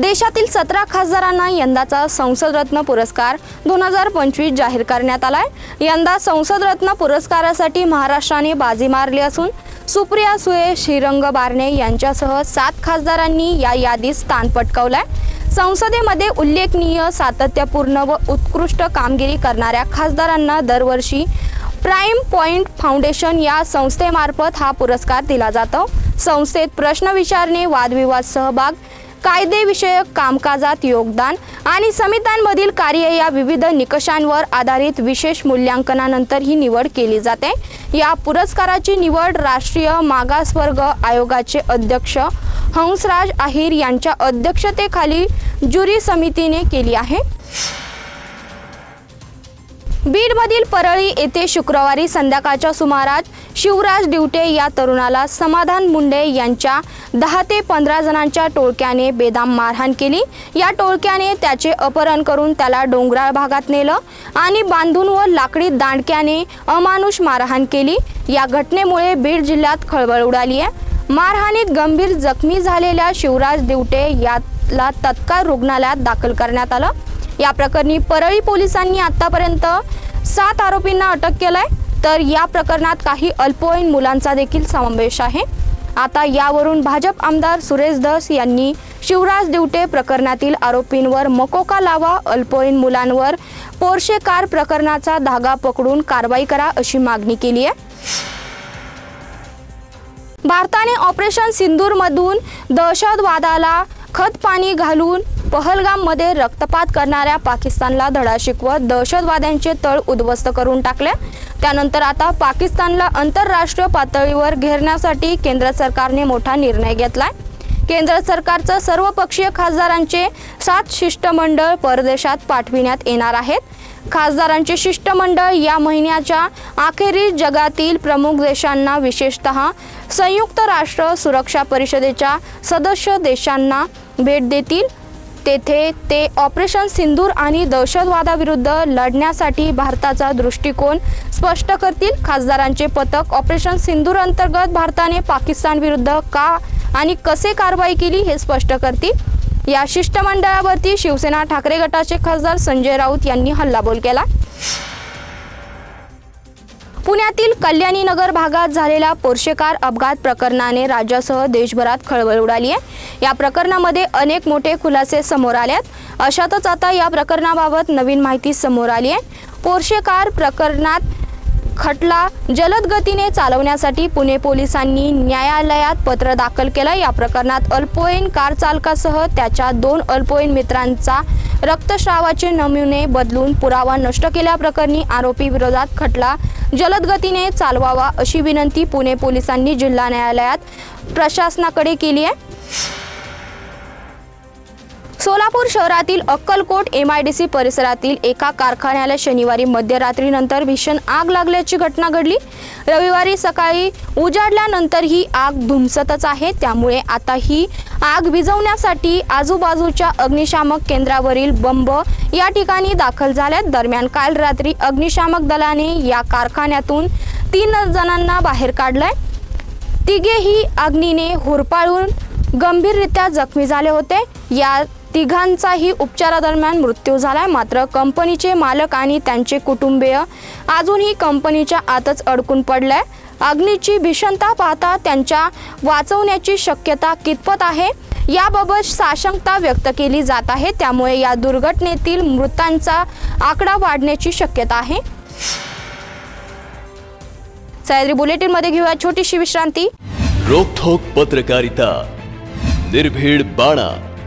देशातील सतरा खासदारांना यंदाचा संसदरत्न पुरस्कार दोन हजार पंचवीस जाहीर करण्यात आलाय. यंदा संसदरत्न पुरस्कारासाठी महाराष्ट्राने बाजी मारली असून सुप्रिया सुये श्रीरंग बारणे यांच्यासह सात खासदारांनी या यादीत स्थान पटकवलंय. संसदेमध्ये उल्लेखनीय सातत्यपूर्ण व उत्कृष्ट कामगिरी करणाऱ्या खासदारांना दरवर्षी प्राईम पॉइंट फाउंडेशन या संस्थेमार्फत हा पुरस्कार दिला जातो. संस्थेत प्रश्न विचारणे वादविवाद सहभाग कायदेविषयक कामकाजात योगदान आणि समित्यांमधील कार्य या विविध निकषांवर आधारित विशेष मूल्यांकनानंतर ही निवड केली जाते. या पुरस्काराची निवड राष्ट्रीय मागासवर्ग आयोगाचे अध्यक्ष हंसराज आहिर यांच्या अध्यक्षतेखाली ज्युरी समितीने केली आहे. बीडमधील परळी येथे शुक्रवारी संध्याकाळच्या सुमारास शिवराज डिवटे या तरुणाला समाधान मुंडे यांच्या दहा ते पंधरा जणांच्या टोळक्याने बेदाम मारहाण केली. या टोळक्याने त्याचे अपहरण करून त्याला डोंगराळ भागात नेलं आणि बांधून व लाकडी दांडक्याने अमानुष मारहाण केली. या घटनेमुळे बीड जिल्ह्यात खळबळ उडाली आहे. मारहाणीत गंभीर जखमी झालेल्या शिवराज दिवटे याला तत्काळ रुग्णालयात दाखल करण्यात आलं. या प्रकरणी परळी पोलिसांनी आतापर्यंत सात आरोपींना अटक केलाय. तर या प्रकरणात काही अल्पवयीन मुलांचा देखील समावेश आहे. आता यावरून भाजप आमदार सुरेश धस यांनी शिवराज दिवटे प्रकरणातील आरोपींवर मकोका लावा अल्पवयीन मुलांवर पोर्शे कार प्रकरणाचा धागा पकडून कारवाई करा अशी मागणी केली आहे. भारताने ऑपरेशन सिंदूरमधून दहशतवादाला खतपाणी घालून पहलगाममध्ये रक्तपात करणाऱ्या पाकिस्तानला धडा शिकवत दहशतवाद्यांचे तळ उद्ध्वस्त करून टाकले. त्यानंतर आता पाकिस्तानला आंतरराष्ट्रीय पातळीवर घेरण्यासाठी केंद्र सरकारने मोठा निर्णय घेतलाय. केंद्र सरकारचं सर्वपक्षीय खासदारांचे सात शिष्टमंडळ परदेशात पाठविण्यात येणार आहेत. खासदारांचे शिष्टमंडळ या महिन्याच्या अखेरीस जगातील प्रमुख देशांना विशेषतः संयुक्त राष्ट्र सुरक्षा परिषदेच्या सदस्य देशांना भेट देतील. तेथे ते ऑपरेशन सिंदूर आणि दहशतवादाविरुद्ध लढण्यासाठी भारताचा दृष्टिकोन स्पष्ट करतील. खासदारांचे पथक ऑपरेशन सिंदूर अंतर्गत भारताने पाकिस्तान विरुद्ध का आणि कसे कारवाई केली हे स्पष्ट करतील. या शिष्टमंडळावरती शिवसेना ठाकरे गटाचे खासदार संजय राऊत यांनी हल्लाबोल केला. पुण्यातील कल्याणी नगर भागात झालेल्या पोर्शे कार अपघात प्रकरणाने राज्यासह देशभरात खळबळ उडाली आहे. या प्रकरणामध्ये अनेक मोठे खुलासे समोर आले आहेत अशातच आता या प्रकरणाबाबत नवीन माहिती समोर आली आहे. पोर्शे कार प्रकरणात खटला जलद गतीने चालवण्यासाठी पुणे पोलिसांनी न्यायालयात पत्र दाखल केलं या प्रकरणात अल्पवयीन कार चालकासह त्याच्या दोन अल्पवयीन मित्रांचा रक्तस्रावाचे नमुने बदलून पुरावा नष्ट केल्याप्रकरणी आरोपी विरोधात खटला जलद गतीने चालवावा अशी विनंती पुणे पोलिसांनी जिल्हा न्यायालयात प्रशासनाकडे केली आहे. सोलापूर शहरातील Akkalkot M I D C परिसरातील एका कारखान्याला शनिवारी मध्यरात्रीनंतर भीषण आग लागल्याची घटना घडली. रविवारी सकाळी उजाडल्यानंतर ही आग धुमसतच आहे. त्यामुळे आता ही आग विझवण्यासाठी आजूबाजूच्या अग्निशामक केंद्रावरील बंब या ठिकाणी दाखल झाल्यात. दरम्यान काल रात्री अग्निशामक दलाने या कारखान्यातून तीन जणांना बाहेर काढलंय. तिघेही अग्नीने होरपाळून गंभीररित्या जखमी झाले होते. या तिघांचाही उपचारादरम्यान मृत्यू झालाय मात्र कंपनीचे मालक आणि त्यांचे कुटुंबीय अजूनही कंपनीच्या आतच अडकून पडलाय. अग्नीची भीषणता पाहता त्यांच्या वाचवण्याची शक्यता कितपत आहे याबाबत साशंकता व्यक्त केली जात आहे. त्यामुळे या दुर्घटनेतील मृतांचा आकडा वाढण्याची शक्यता आहे. सह्याद्री बुलेटिनमध्ये घेऊया छोटीशी विश्रांती. रोखोक पत्रकारिता. निर्भीड बाणा.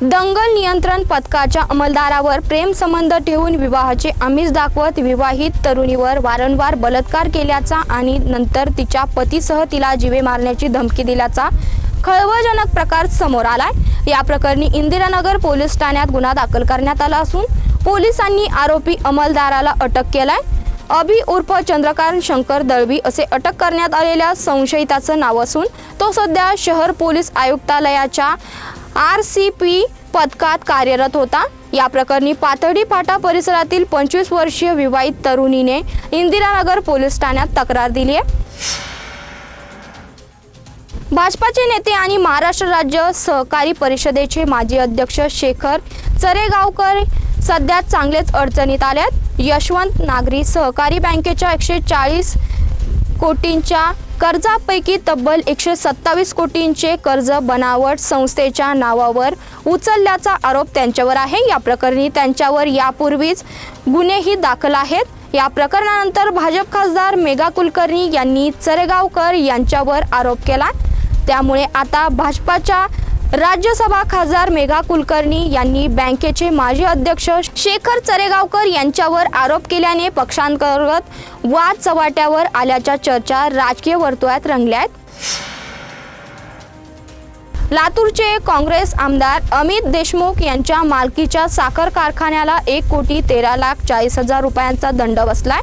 दंगल नियंत्रण पथकाच्या अंमलदारावर प्रेम संबंध ठेवून विवाहाचे आमिष दाखवत विवाहित तरुणीवर वारंवार बलात्कार केल्याचा आणि नंतर तिच्या पतीसह तिला जीवे मारण्याची धमकी दिल्याचा खळबळजनक प्रकार समोर आलाय. या प्रकरणी इंदिरानगर पोलीस ठाण्यात गुन्हा दाखल करण्यात आला असून पोलिसांनी आरोपी अंमलदाराला अटक केलाय. अभि उर्फ चंद्रकांत शंकर दळवी असे अटक करण्यात आलेल्या संशयिताचं नाव असून तो सध्या शहर पोलीस आयुक्तालयाच्या आर सी पी पथकात कार्यरत होता. या प्रकरणी पाथर्डी फाटा परिसरातील पंचवीस वर्षीय विवाहित तरुणीने इंदिरानगर पोलीस ठाण्यात तक्रार दिली आहे. भाजपाचे नेते आणि महाराष्ट्र राज्य सहकारी परिषदेचे माजी अध्यक्ष शेखर चरेगावकर सध्या चांगलेच अडचणीत आल्यात यशवंत नागरी सहकारी बँकेच्या एकशे चाळीस कोटींच्या कर्जापैकी तब्बल एकशे सत्तावीस कोटींचे कर्ज बनावट संस्थेच्या नावावर उचलल्याचा आरोप त्यांच्यावर आहे. या प्रकरणी त्यांच्यावर यापूर्वीच गुन्हेही दाखल आहेत. या प्रकरणानंतर भाजप खासदार मेघा कुलकर्णी यांनी चरेगावकर यांच्यावर आरोप केला. त्यामुळे आता भाजपाच्या राज्यसभा खासदार मेघा कुलकर्णी यांनी बँकेचे माजी अध्यक्ष शेखर चरेगावकर यांच्यावर आरोप केल्याने पक्षांतर्गत वाद चव्हाट्यावर आल्याच्या चर्चा राजकीय वर्तुळात रंगल्या आहेत. लातूरचे काँग्रेस आमदार अमित देशमुख यांच्या मालकीच्या साखर कारखान्याला एक कोटी तेरा लाख चाळीस हजार रुपयांचा दंड बसलाय.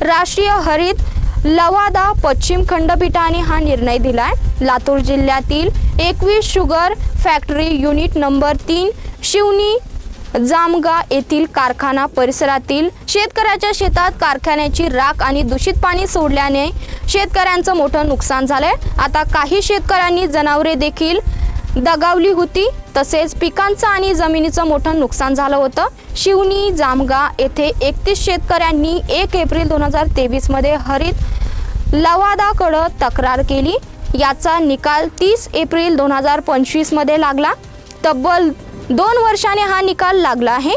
राष्ट्रीय हरित लवादा पश्चिम खंडपीठाने हा निर्णय दिलाय. लातूर जिल्ह्यातील एकवीस शुगर फॅक्टरी युनिट नंबर तीन शिवनी जामगा येथील कारखाना परिसरातील शेतकऱ्याच्या शेतात कारखान्याची राख आणि दूषित पाणी सोडल्याने शेतकऱ्यांचं मोठं नुकसान झालंय. आता काही शेतकऱ्यांनी जनावरे देखील दगावली होती. तसेच पिकांचं आणि जमिनीचं मोठं नुकसान झालं होतं. शिवनी जामगा येथे एकतीस शेतकऱ्यांनी एक एप्रिल दोन हजार तेवीसमध्ये हरित लवादाकडं तक्रार केली. याचा निकाल तीस एप्रिल दोन हजार पंचवीसमध्ये लागला. तब्बल दोन वर्षाने हा निकाल लागला आहे.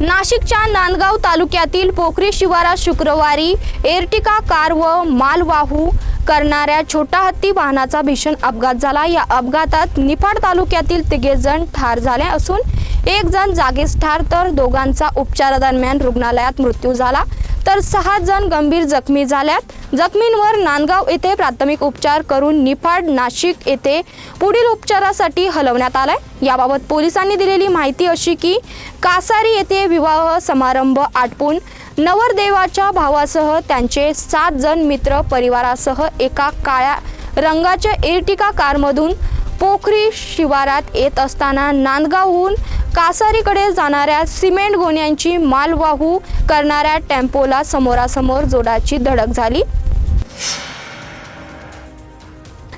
नाशिकच्या नांदगाव तालुक्यातील पोखरी शिवारात शुक्रवारी एरटिका कार व मालवाहू करणाऱ्या छोटा हत्ती वाहनाचा भीषण अपघात झाला. या अपघातात निफाड तालुक्यातील तिघे जण ठार झाले असून एक जण जागीच ठार तर दोघांचा उपचारादरम्यान रुग्णालयात मृत्यू झाला. तर सहा जण गंभीर जखमी झाल्यात. जखमींवर नांदगाव येथे प्राथमिक उपचार करून निफाड नाशिक येथे पुढील उपचारासाठी हलवण्यात आलाय. याबाबत पोलिसांनी दिलेली माहिती अशी की कासारी येथे विवाह समारंभ आटपून नवरदेवाच्या भावासह त्यांचे सात जण मित्र परिवारासह एका काळ्या रंगाच्या एर्टिका कारमधून पोखरी शिवारात येत असताना नांदगावहून कासारीकडे जाणाऱ्या सिमेंट गोण्यांची मालवाहू करणाऱ्या टेम्पोला समोरासमोर जोडाची धडक झाली.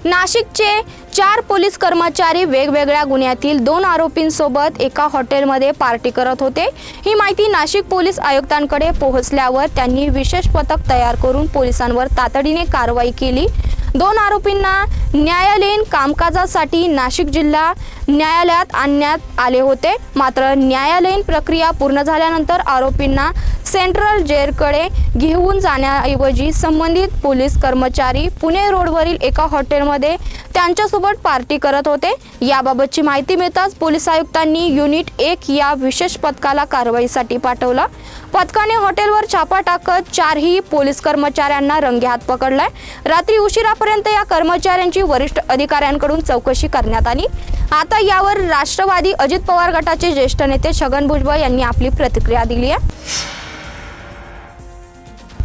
नाशिकचे चार पोलीस कर्मचारी वेगवेगळ्या गुन्ह्यातील दोन आरोपींसोबत एका हॉटेलमध्ये पार्टी करत होते. ही माहिती नाशिक पोलीस आयुक्तांकडे पोहोचल्यावर त्यांनी विशेष पथक तयार करून पोलिसांवर तातडीने कारवाई केली. दोन आरोपींना न्यायालयीन कामकाजासाठी नाशिक जिल्हा न्यायालयात आणण्यात आले होते. मात्र न्यायालयीन प्रक्रिया पूर्ण झाल्यानंतर आरोपींना सेंट्रल जेरकडे घेऊन जाण्याऐवजी संबंधित पोलीस कर्मचारी पुणे रोडवरील एका हॉटेलमध्ये त्यांच्यासोबत पार्टी करत होते. याबाबतची माहिती मिळताच पोलीस आयुक्तांनी युनिट एक या विशेष पथकाला कारवाईसाठी पाठवलं. पथकाने हॉटेलवर छापा टाकत चारही पोलीस कर्मचाऱ्यांना रंगेहात पकडलाय. रात्री उशिरापर्यंत या कर्मचाऱ्यांची वरिष्ठ अधिकाऱ्यांकडून चौकशी करण्यात आली. आता यावर राष्ट्रवादी अजित पवार गटाचे ज्येष्ठ नेते छगन भुजबळ यांनी आपली प्रतिक्रिया दिली आहे.